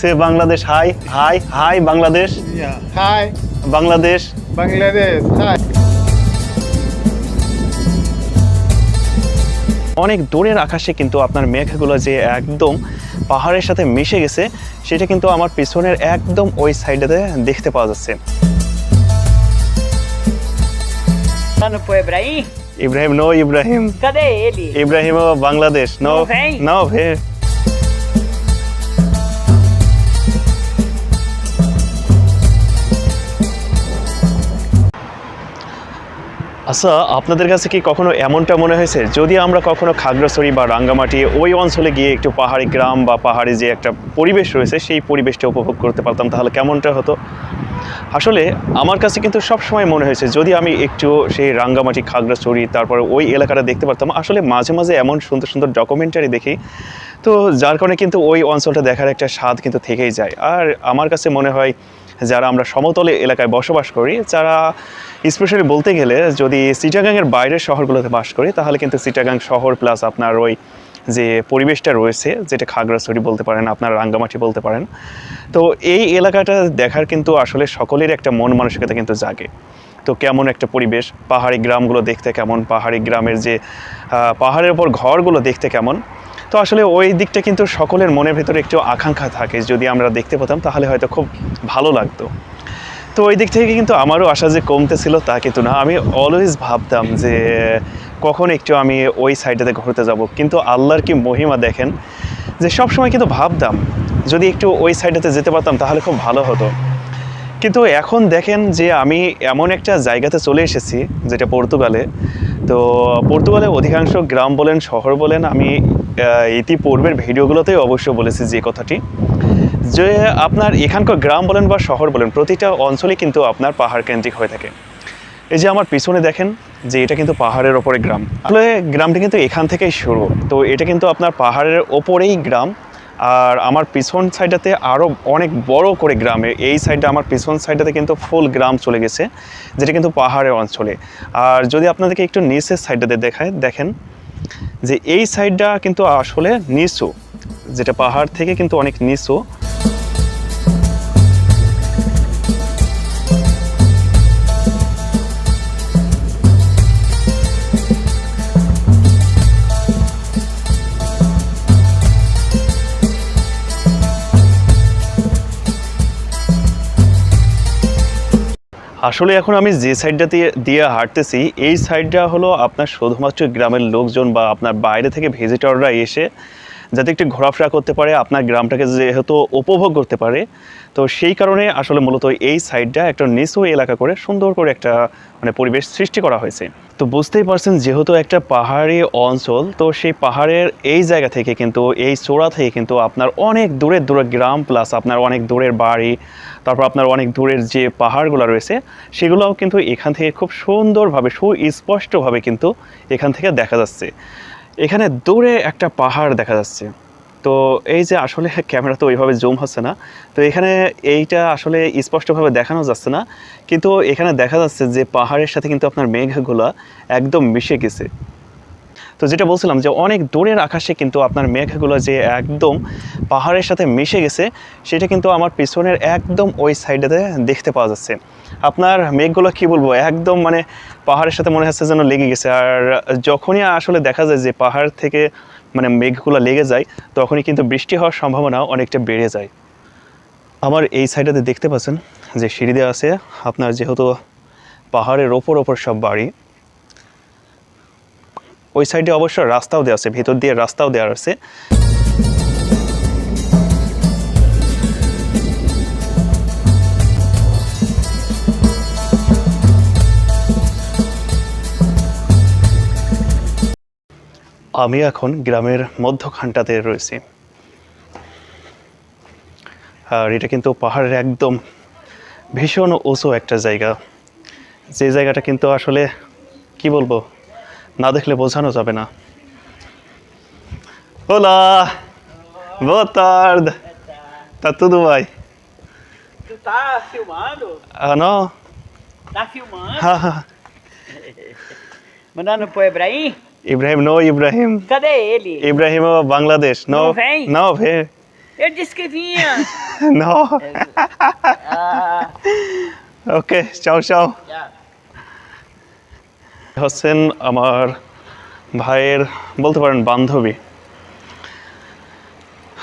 সে Bangladesh hi hi hi Bangladesh. Hi, Bangladesh Bangladesh. Hi. অনেক দূরের আকাশে কিন্তু আপনার মেঘগুলো যে একদম পাহাড়ের সাথে মিশে গেছে সেটা কিন্তু আমার পিছনের একদম ওই সাইডে দেখতে পাওয়া যাচ্ছে? Ibrahim no Ibrahim Ibrahim Bangladesh no no ভে আচ্ছা আপনাদের কাছে কি কখনো এমনটা মনে হয়েছে? যদি আমরা কখনো খাগড়াছড়ি বা রাঙ্গামাটি ওই অঞ্চলে গিয়ে একটু পাহাড়ি গ্রাম বা পাহাড়ি যে একটা পরিবেশ রয়েছে, সেই পরিবেশটা উপভোগ করতে পারতাম, তাহলে কেমনটা হতো? আসলে আমার কাছে কিন্তু সব সময় মনে হয়েছে, যদি আমি একটু সেই রাঙ্গামাটি, খাগড়াছড়ি, তারপর ওই এলাকাটা দেখতে পারতাম, আসলে মাঝে মাঝে এমন সুন্দর সুন্দর ডকুমেন্টারি দেখি, তো যার কারণে কিন্তু ওই অঞ্চলটা দেখার একটা স্বাদ কিন্তু থেকেই যায়। আর আমার কাছে মনে হয় যারা আমরা সমতলে এলাকায় বসবাস করি, যারা স্পেশালি বলতে গেলে যদি চিটাগাংয়ের বাইরের শহরগুলোতে বাস করি, তাহলে কিন্তু চিটাগাং শহর প্লাস আপনার ওই যে পরিবেশটা রয়েছে, যেটা খাগড়াছড়ি বলতে পারেন, আপনার রাঙ্গামাটি বলতে পারেন, তো এই এলাকাটা দেখার কিন্তু আসলে সকলের একটা মন মানসিকতা কিন্তু জাগে। তো কেমন একটা পরিবেশ, পাহাড়ি গ্রামগুলো দেখতে কেমন, পাহাড়ি গ্রামের যে পাহাড়ের ওপর ঘরগুলো দেখতে কেমন তো আসলে ওই দিকটা কিন্তু সকলের মনের ভেতরে একটু আকাঙ্ক্ষা থাকে। যদি আমরা দেখতে পেতাম, তাহলে হয়তো খুব ভালো লাগতো। তো ওই দিক থেকে কিন্তু আমারও আশা যে কমতেছিল, তা কিন্তু না। আমি অলওয়েজ ভাবতাম যে কখন একটু আমি ওই সাইডটাতে ঘুরতে যাব। কিন্তু আল্লাহর কি মহিমা দেখেন, যে সব সময় কিন্তু ভাবতাম, যদি একটু ওই সাইডটাতে যেতে পারতাম, তাহলে খুব ভালো হতো। কিন্তু এখন দেখেন যে আমি এমন একটা জায়গাতে চলে এসেছি, যেটা পর্তুগালে। তো পর্তুগালে অধিকাংশ গ্রাম বলেন, শহর বলেন, আমি ইতিপূর্বের ভিডিওগুলোতেই অবশ্য বলেছি যে কথাটি, যে আপনার এখানকার গ্রাম বলেন বা শহর বলেন, প্রতিটা অঞ্চলই কিন্তু আপনার পাহাড় কেন্দ্রিক হয়ে থাকে। এই যে আমার পিছনে দেখেন যে এটা কিন্তু পাহাড়ের ওপরে গ্রাম। আসলে গ্রামটি কিন্তু এখান থেকেই শুরু। তো এটা কিন্তু আপনার পাহাড়ের ওপরেই গ্রাম। আর আমার পিছন সাইডটাতে আরও অনেক বড় করে গ্রামে। এই সাইডটা আমার পিছন সাইডটাতে কিন্তু ফুল গ্রাম চলে গেছে, যেটা কিন্তু পাহাড়ের অঞ্চলে। আর যদি আপনাদেরকে একটু নিচের সাইডটাতে দেখায়, দেখেন যে এই সাইডটা কিন্তু আসলে নিচু যেটা পাহাড় থেকে কিন্তু অনেক নিচু আসলে এখন আমি যে সাইডটা দিয়ে হাঁটতেছি, এই সাইডটা হলো আপনার শুধুমাত্র গ্রামের লোকজন বা আপনার বাইরে থেকে ভিজিটররা এসে যাতে একটু ঘোরাফেরা করতে পারে, আপনার গ্রামটাকে যেহেতু উপভোগ করতে পারে, তো সেই কারণে আসলে মূলত এই সাইডটা একটা নিচু এলাকা করে সুন্দর করে একটা মানে পরিবেশ সৃষ্টি করা হয়েছে। তো বুঝতেই পারছেন যেহেতু একটা পাহাড়ি অঞ্চল, তো সেই পাহাড়ের এই জায়গা থেকে কিন্তু, এই চূড়া থেকে কিন্তু আপনার অনেক দূরের দূরের গ্রাম প্লাস আপনার অনেক দূরের বাড়ি, তারপর আপনার অনেক দূরের যে পাহাড়গুলো রয়েছে, সেগুলোও কিন্তু এখান থেকে খুব সুন্দরভাবে, সুস্পষ্টভাবে কিন্তু এখান থেকে দেখা যাচ্ছে। এখানে দূরে একটা পাহাড় দেখা যাচ্ছে। তো এই যে আসলে ক্যামেরা তো ওইভাবে জুম হচ্ছে না। তো এখানে এইটা আসলে স্পষ্টভাবে দেখানো যাচ্ছে না। কিন্তু এখানে দেখা যাচ্ছে যে পাহাড়ের সাথে কিন্তু আপনার মেঘগুলা একদম মিশে গেছে। তো যেটা বলছিলাম যে অনেক দূরের আকাশে কিন্তু আপনার মেঘগুলো যে একদম পাহাড়ের সাথে মিশে গেছে, সেটা কিন্তু আমার পিছনের একদম ওই সাইডেতে দেখতে পাওয়া যাচ্ছে। আপনার মেঘগুলো কি বলব, একদম মানে পাহাড়ের সাথে মনে হচ্ছে যেন লেগে গেছে। আর যখনই আসলে দেখা যায় যে পাহাড় থেকে মানে মেঘগুলো লেগে যায়, তখনই কিন্তু বৃষ্টি হওয়ার সম্ভাবনা অনেকটা বেড়ে যায়। আমার এই সাইডেতে দেখতে পাচ্ছেন যে সিঁড়ি দেওয়া আছে, আপনার যেহেতু পাহাড়ের ওপর ওপর সব বাড়ি ওই সাইডে অবশ্য রাস্তাও দেওয়া আছে, ভিতর দিয়ে রাস্তাও দেওয়া আছে। আমি এখন গ্রামের মধ্যখানটাতে রয়েছি। আর এটা কিন্তু পাহাড়ের একদম ভীষণ উঁচু একটা জায়গা। যে জায়গাটা কিন্তু আসলে, কি বলব না দেখলে বোঝানো যাবে না Olá! Boa tarde! Tá tudo bem? Tu tá filmando? Ah, não? Tá filmando? Mandando pro Ibrahim? Ibrahim, no Ibrahim. Cadê ele? Ibrahim, Bangladesh. No, Não vem? Não vem. Eu disse que vinha. নো Ah, okay চাও চাও já. হচ্ছেন আমার ভাইয়ের, বলতে পারেন বান্ধবী।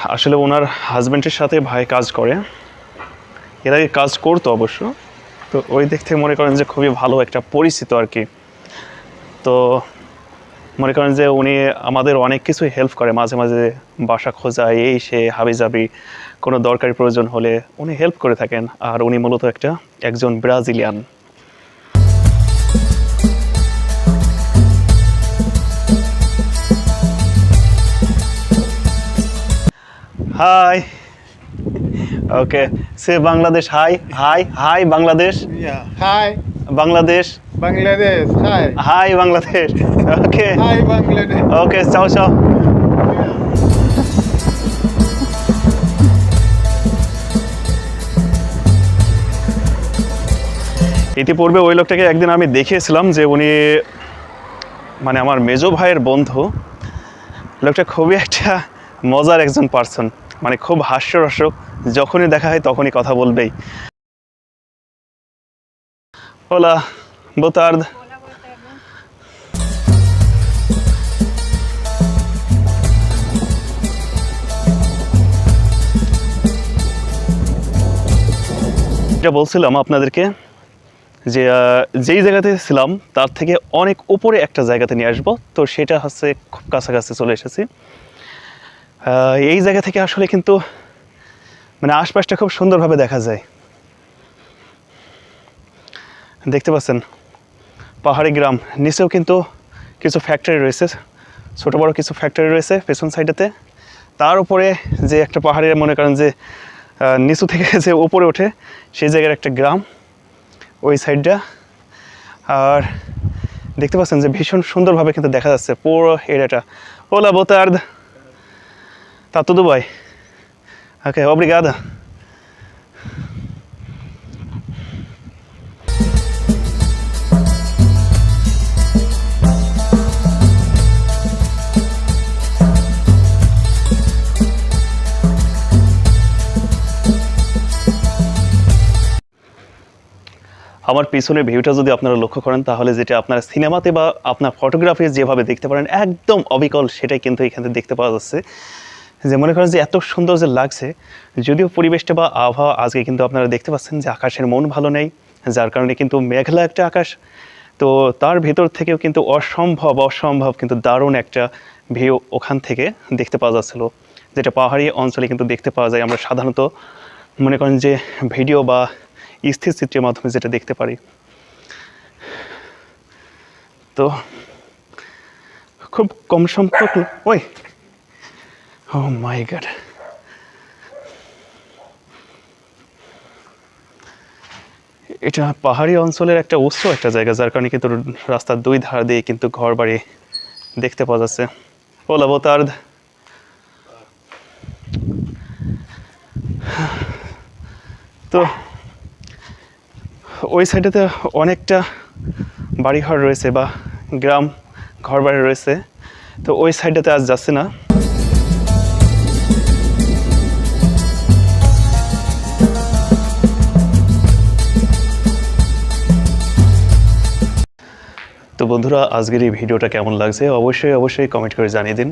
আসলে ওনার হাজব্যান্ডের সাথে ভাই কাজ করে। এর আগে কাজ করতো অবশ্য। তো ওই দিক থেকে মনে করেন যে খুবই ভালো একটা পরিচিত আর কি। তো মনে করেন যে উনি আমাদের অনেক কিছুই হেল্প করে। মাঝে মাঝে বাসা খোঁজা, এই সে হাবি জাবি কোনো দরকারি প্রয়োজন হলে উনি হেল্প করে থাকেন। আর উনি মূলত একটা, একজন Brazilian. Hi okay say Bangladesh hi hi hi Bangladesh. Hi, Bangladesh Bangladesh. Hi. High Bangladesh ওকে Hi, Bangladesh. ওকে চাও চাও ইতিপূর্বে ওই লোকটাকে একদিন আমি দেখিয়েছিলাম যে উনি মানে আমার মেজো ভাইয়ের বন্ধু। লোকটা খুবই একটা মজার একজন পার্সন মানে খুব হাস্যরসক, যখনই দেখা হয় তখনই কথা বলবেই। ওলা, বোতার্দ। এটা বলছিলাম আপনাদেরকে, যে যেই জায়গাতে ছিলাম, তার থেকে অনেক উপরে একটা জায়গাতে নিয়ে আসব। তো সেটা হচ্ছে খুব কাছাকাছি চলে এসেছি। এই জায়গা থেকে আসলে কিন্তু মানে আশপাশটা খুব সুন্দরভাবে দেখা যায়। দেখতে পাচ্ছেন, পাহাড়ি গ্রাম। নিচেও কিন্তু কিছু ফ্যাক্টরি রয়েছে, ছোটো বড় কিছু ফ্যাক্টরি রয়েছে পেছন সাইডেতে তার উপরে যে একটা পাহাড়ের মনে করেন যে নিচু থেকে যে উপরে ওঠে, সেই জায়গার একটা গ্রাম, ওই সাইডটা আর দেখতে পাচ্ছেন যে ভীষণ সুন্দরভাবে কিন্তু দেখা যাচ্ছে পুরো এরিয়াটা ওলা বোতার্দ তা তো দুবাই ওকে obrigada আমার পিছনের ভিউটা যদি আপনারা লক্ষ্য করেন, তাহলে যেটা আপনার সিনেমাতে বা আপনার ফটোগ্রাফি যেভাবে দেখতে পারেন, একদম অবিকল সেটাই কিন্তু এখানে দেখতে পাওয়া যাচ্ছে। যে মনে করেন যে এত সুন্দর যে লাগছে, যদিও পরিবেশটা বা আবহাওয়া আজকে কিন্তু আপনারা দেখতে পাচ্ছেন যে আকাশের মন ভালো নেই, যার কারণে কিন্তু মেঘলা একটা আকাশ। তো তার ভেতর থেকেও কিন্তু অসম্ভব অসম্ভব কিন্তু দারুণ একটা ভিউ ওখান থেকে দেখতে পাওয়া যাচ্ছিল। যেটা পাহাড়ি অঞ্চলে কিন্তু দেখতে পাওয়া যায় আমরা সাধারণত মনে করেন যে ভিডিও বা স্থির চিত্রের মাধ্যমে যেটা দেখতে পারি। তো খুব কম সংখ্যক ওই! ও মাই গড এটা পাহাড়ি অঞ্চলের একটা উৎস একটা জায়গা, যার কারণে কিন্তু রাস্তার দুই ধার দিয়ে কিন্তু ঘর বাড়ি দেখতে পাওয়া যাচ্ছে। ওলা বোতার্দ তো ওই সাইডেতে অনেকটা বাড়িঘর রয়েছে বা গ্রাম ঘর বাড়ি রয়েছে। তো ওই সাইডটাতে আজ যাচ্ছে না। তো বন্ধুরা, আজকের এই ভিডিওটা কেমন লাগছে অবশ্যই অবশ্যই কমেন্ট করে জানিয়ে দিন।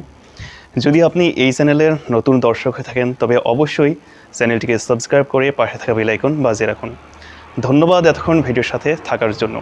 যদি আপনি এই চ্যানেলের নতুন দর্শক হয়ে থাকেন, তবে অবশ্যই চ্যানেলটিকে সাবস্ক্রাইব করে পাশে থাকা বেলাইকন বাজিয়ে রাখুন। ধন্যবাদ এতক্ষণ ভিডিওর সাথে থাকার জন্য।